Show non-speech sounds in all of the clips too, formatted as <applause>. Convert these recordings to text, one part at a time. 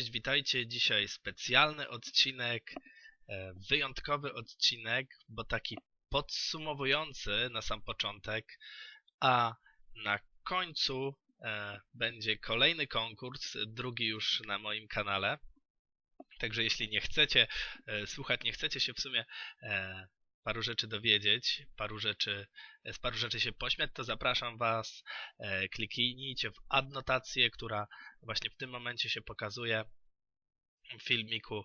Cześć, witajcie. Dzisiaj specjalny odcinek, e, wyjątkowy odcinek, bo taki podsumowujący na sam początek, a na końcu e, będzie kolejny konkurs, drugi już na moim kanale. Także jeśli nie chcecie e, słuchać, nie chcecie się w sumie paru rzeczy dowiedzieć, paru rzeczy, z paru rzeczy się pośmiać, to zapraszam Was, kliknijcie w adnotację, która właśnie w tym momencie się pokazuje w filmiku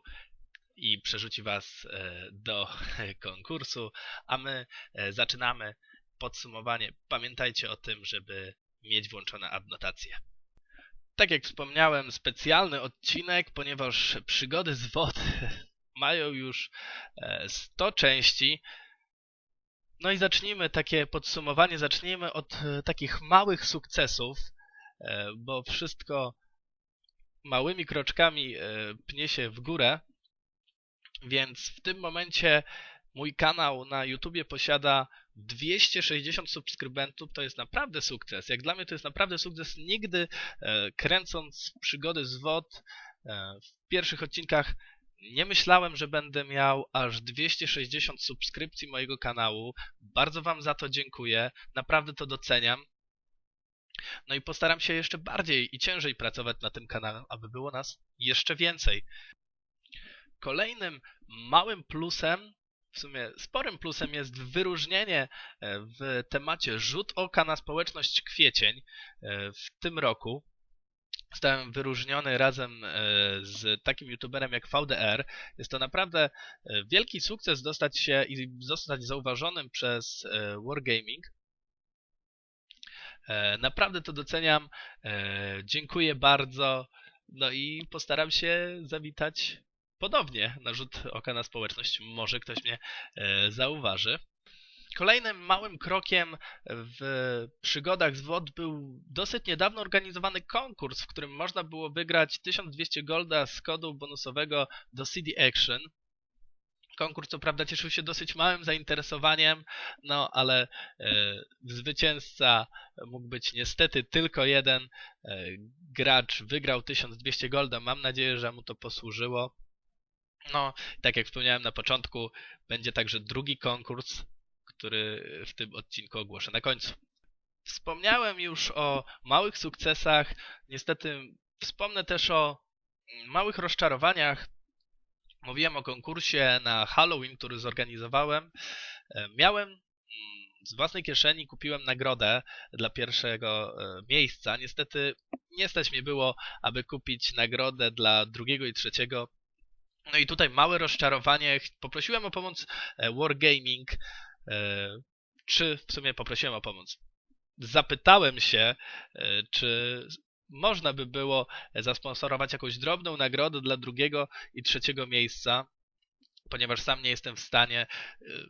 i przerzuci Was e, do <laughs> konkursu, a my e, zaczynamy podsumowanie. Pamiętajcie o tym, żeby mieć włączone adnotacje. Tak jak wspomniałem, specjalny odcinek, ponieważ przygody z wod <laughs> mają już 100 e, części. No i zacznijmy takie podsumowanie, zacznijmy od takich małych sukcesów, bo wszystko małymi kroczkami e, pnie się w górę, więc w tym momencie mój kanał na YouTubie posiada 260 subskrybentów, to jest naprawdę sukces. Jak dla mnie to jest naprawdę sukces. Nigdy e, kręcąc przygody z WOD e, w pierwszych odcinkach nie myślałem, że będę miał aż 260 subskrypcji mojego kanału. Bardzo Wam za to dziękuję. Naprawdę to doceniam. No i postaram się jeszcze bardziej i ciężej pracować na tym kanale, aby było nas jeszcze więcej. Kolejnym małym plusem, w sumie sporym plusem jest wyróżnienie e, w temacie rzut oka na społeczność kwiecień e, w tym roku. Zostałem wyróżniony razem e, z takim youtuberem jak VDR. Jest to naprawdę wielki sukces dostać się i zostać zauważonym przez Wargaming. E, naprawdę to doceniam. E, dziękuję bardzo. No i postaram się zawitać podobnie na rzut oka na społeczność. Może ktoś mnie e, zauważy. Kolejnym małym krokiem w przygodach z WOD był dosyć niedawno organizowany konkurs, w którym można było wygrać 1200 golda z kodu bonusowego do CD Action. Konkurs co prawda cieszył się dosyć małym zainteresowaniem, no ale e, zwycięzca mógł być niestety tylko jeden. E, gracz wygrał 1200 golda. Mam nadzieję, że mu to posłużyło. No, tak jak wspomniałem na początku, będzie także drugi konkurs, który w tym odcinku ogłoszę na końcu. Wspomniałem już o małych sukcesach. Niestety wspomnę też o małych rozczarowaniach Mówiłem o konkursie na Halloween, który zorganizowałem. E, miałem mm, z własnej kieszeni kupiłem nagrodę dla pierwszego e, miejsca. Niestety nie stać mi było, aby kupić nagrodę dla drugiego i trzeciego. No i tutaj małe rozczarowanie. Poprosiłem o pomoc e, Wargaming, czy w sumie poprosiłem o pomoc. Zapytałem się, czy można by było zasponsorować jakąś drobną nagrodę dla drugiego i trzeciego miejsca, ponieważ sam nie jestem w stanie. Y,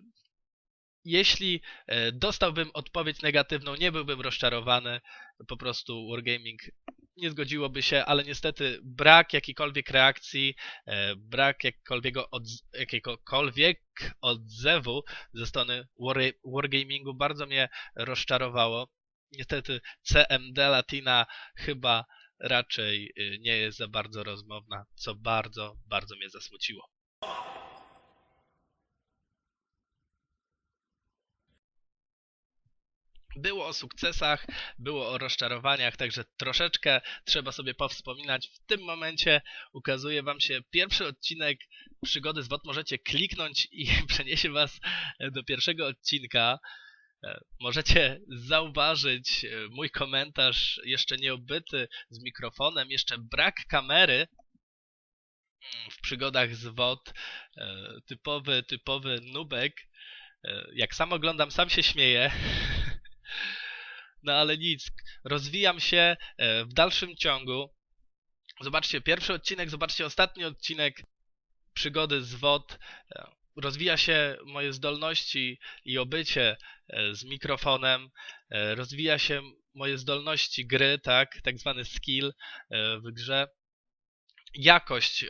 jeśli y, dostałbym odpowiedź negatywną, nie byłbym rozczarowany. Po prostu Wargaming nie zgodziłoby się, ale niestety brak jakiejkolwiek reakcji, y, brak jakiegokolwiek odzewu ze strony Wargamingu bardzo mnie rozczarowało niestety CMD Latina chyba raczej y, nie jest za bardzo rozmowna, co bardzo, bardzo mnie zasmuciło. Było o sukcesach, było o rozczarowaniach, także troszeczkę trzeba sobie powspominać. W tym momencie ukazuje Wam się pierwszy odcinek przygody z WOT. Możecie kliknąć i <laughs> przeniesie Was do pierwszego odcinka. E, możecie zauważyć e, mój komentarz jeszcze nieobyty z mikrofonem, jeszcze brak kamery mm, w przygodach z WOD. E, typowy, typowy nubek. Jak sam oglądam, sam się śmieję. <laughs> No ale nic, rozwijam się w dalszym ciągu. Zobaczcie pierwszy odcinek, zobaczcie ostatni odcinek przygody z WOD rozwija się moje zdolności i obycie e, z mikrofonem, e, rozwija się moje zdolności gry, tak, tak zwany skill e, w grze. Jakość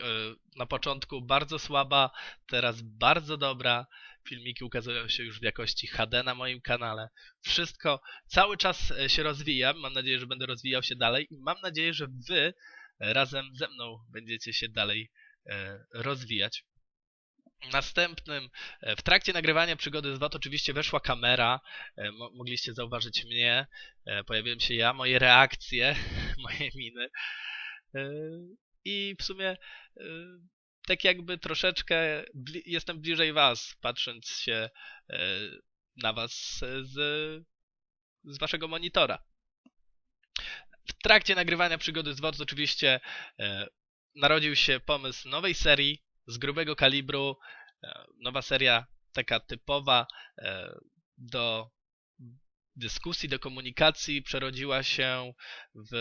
na początku bardzo słaba, teraz bardzo dobra. Filmiki ukazują się już w jakości HD na moim kanale. Wszystko cały czas się rozwija. Mam nadzieję, że będę rozwijał się dalej i mam nadzieję, że Wy razem ze mną będziecie się dalej e, rozwijać. Następnym, e, w trakcie nagrywania przygody z WOT oczywiście weszła kamera, e, mo mogliście zauważyć mnie, e, pojawiłem się ja, moje reakcje, <laughs> moje miny e, i w sumie e, tak jakby troszeczkę bli jestem bliżej was, patrząc się e, na was z, z waszego monitora. W trakcie nagrywania przygody z WOT oczywiście e, narodził się pomysł nowej serii z grubego kalibru, e, nowa seria taka typowa e, do dyskusji, do komunikacji przerodziła się w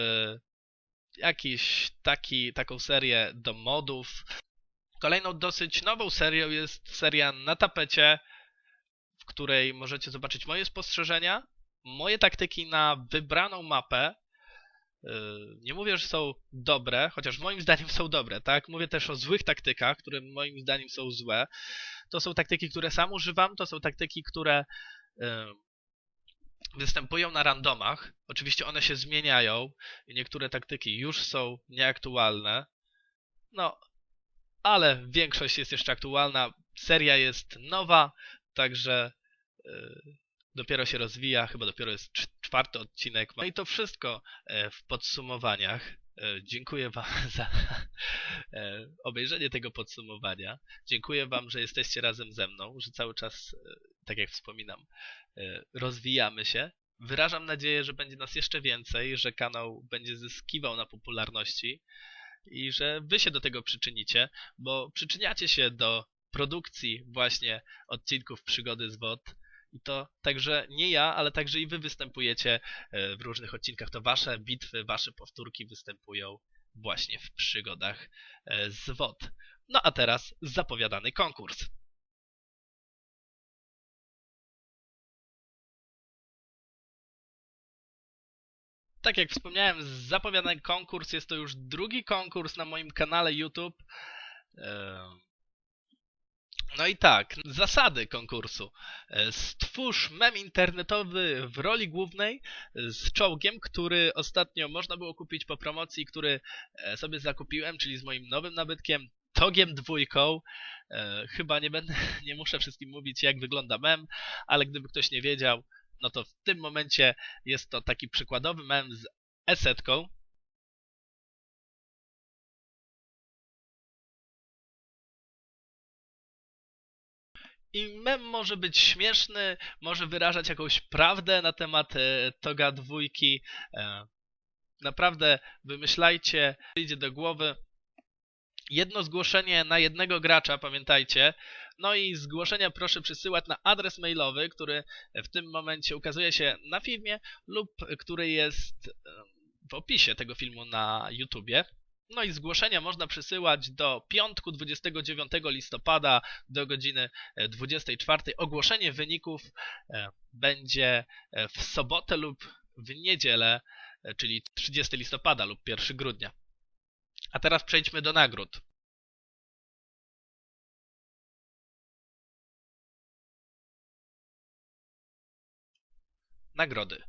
jakiś taki, taką serię do modów. Kolejną dosyć nową serią jest seria na tapecie, w której możecie zobaczyć moje spostrzeżenia, moje taktyki na wybraną mapę. Yy, Nie mówię, że są dobre, chociaż moim zdaniem są dobre, tak? Mówię też o złych taktykach, które moim zdaniem są złe. To są taktyki, które sam używam, to są taktyki, które yy, występują na randomach. Oczywiście one się zmieniają i niektóre taktyki już są nieaktualne. No, ale większość jest jeszcze aktualna. Seria jest nowa, także yy, dopiero się rozwija, chyba dopiero jest cz- czwarty odcinek. No i to wszystko e, w podsumowaniach. E, Dziękuję Wam <laughs> za e, obejrzenie tego podsumowania. Dziękuję Wam, że jesteście razem ze mną, że cały czas, tak jak wspominam, rozwijamy się. Wyrażam nadzieję, że będzie nas jeszcze więcej, że kanał będzie zyskiwał na popularności i że Wy się do tego przyczynicie, bo przyczyniacie się do produkcji właśnie odcinków przygody z WOT. I to także nie ja, ale także i wy występujecie e, w różnych odcinkach. To wasze bitwy, wasze powtórki występują właśnie w przygodach e, z WOT. No a teraz zapowiadany konkurs. Tak jak wspomniałem, zapowiadany konkurs jest to już drugi konkurs na moim kanale YouTube. E, No i tak, zasady konkursu. Stwórz mem internetowy w roli głównej z czołgiem, który ostatnio można było kupić po promocji, który e, sobie zakupiłem, czyli z moim nowym nabytkiem Togiem dwójką. E, Chyba nie będę, <laughs> nie muszę wszystkim mówić jak wygląda mem, ale gdyby ktoś nie wiedział, no to w tym momencie jest to taki przykładowy mem z esetką. I mem może być śmieszny, może wyrażać jakąś prawdę na temat e, Toga dwójki. E, naprawdę wymyślajcie, idzie do głowy. Jedno zgłoszenie na jednego gracza, pamiętajcie. No i zgłoszenia proszę przysyłać na adres mailowy, który w tym momencie ukazuje się na filmie lub który jest e, w opisie tego filmu na YouTubie. No i zgłoszenia można przysyłać do piątku 29 listopada do godziny e, 24. Ogłoszenie wyników e, będzie e, w sobotę lub w niedzielę, e, czyli 30 listopada lub 1 grudnia. A teraz przejdźmy do nagród. Nagrody.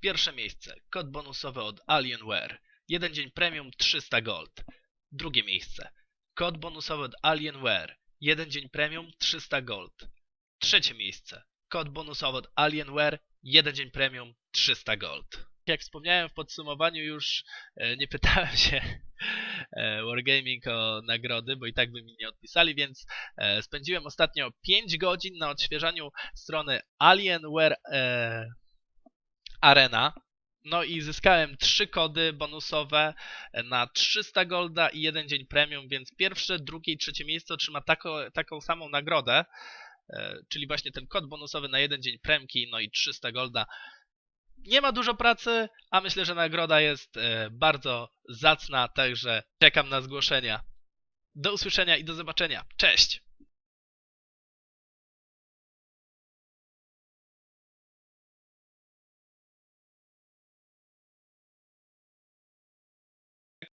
Pierwsze miejsce. Kod bonusowy od Alienware. Jeden dzień premium 300 gold. Drugie miejsce. Kod bonusowy od Alienware. Jeden dzień premium 300 gold. Trzecie miejsce. Kod bonusowy od Alienware. Jeden dzień premium 300 gold. Jak wspomniałem w podsumowaniu już e, nie pytałem się e, Wargaming o nagrody, bo i tak by mi nie odpisali, więc e, spędziłem ostatnio 5 godzin na odświeżaniu strony Alienware Arena. No i zyskałem trzy kody bonusowe na 300 golda i jeden dzień premium, więc pierwsze, drugie i trzecie miejsce otrzyma tako, taką samą nagrodę, czyli właśnie ten kod bonusowy na jeden dzień premki, no i 300 golda. Nie ma dużo pracy, a myślę, że nagroda jest e, bardzo zacna, także czekam na zgłoszenia. Do usłyszenia i do zobaczenia. Cześć!